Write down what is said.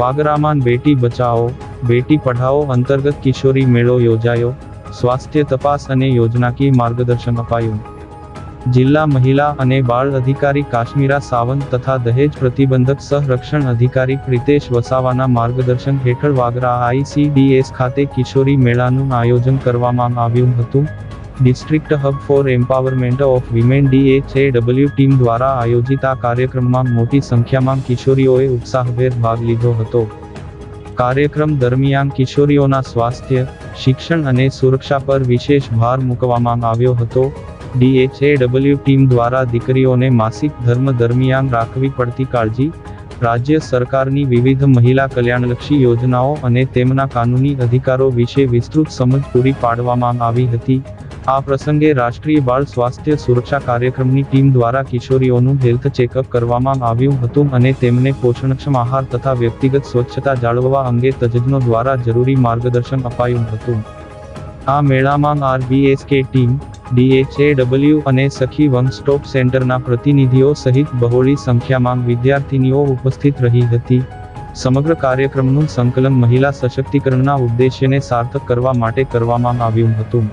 વાગરામાં બેટી બચાવો બેટી પઢાઓ અંતર્ગત કિશોરી મેળો યોજાયો, સ્વાસ્થ્ય તપાસ અને યોજનાકીય માર્ગદર્શન અપાયું. જિલ્લા મહિલા અને બાળ અધિકારી કાશ્મીરા સાવંત તથા દહેજ પ્રતિબંધક સંરક્ષણ અધિકારી પ્રિતેશ વસાવાના માર્ગદર્શન હેઠળ વાગરા આઈસીડીએસ ખાતે કિશોરી મેળાનું આયોજન કરવામાં આવ્યું હતું. District hub for empowerment of women DHEW team દ્વારા આયોજિત આ કાર્યક્રમમાં મોટી સંખ્યામાં કિશોરીઓએ ઉત્સાહભેર ભાગ લીધો હતો. કાર્યક્રમ દરમિયાન કિશોરીઓના સ્વાસ્થ્ય, શિક્ષણ અને સુરક્ષા પર વિશેષ ભાર મૂકવામાં આવ્યો હતો. ડીએચએડબલ્યુ ટીમ દ્વારા દીકરીઓને માસિક ધર્મ દરમિયાન રાખવી પડતી કાળજી, રાજ્ય સરકારની વિવિધ મહિલા કલ્યાણલક્ષી યોજનાઓ અને તેમના કાનૂની અધિકારો વિશે વિસ્તૃત સમજ પૂરી પાડવામાં આવી હતી. આ પ્રસંગે રાષ્ટ્રીય બાળ સ્વાસ્થ્ય સુરક્ષા કાર્યક્રમની ટીમ દ્વારા કિશોરીઓનું હેલ્થ ચેકઅપ કરવામાં આવ્યું હતું અને તેમને પોષણક્ષમ આહાર તથા વ્યક્તિગત સ્વચ્છતા જાળવવા અંગે તજજ્ઞો દ્વારા જરૂરી માર્ગદર્શન અપાયું હતું. આ મેળામાં આરબીએસકે ટીમ, ડીએચએડબલ્યુ અને સખી વન સ્ટોપ સેન્ટરના પ્રતિનિધિઓ સહિત બહોળી સંખ્યામાં વિદ્યાર્થીનીઓ ઉપસ્થિત રહી હતી. સમગ્ર કાર્યક્રમનું સંકલન મહિલા સશક્તિકરણના ઉદ્દેશ્યને સાર્થક કરવા માટે કરવામાં આવ્યું હતું.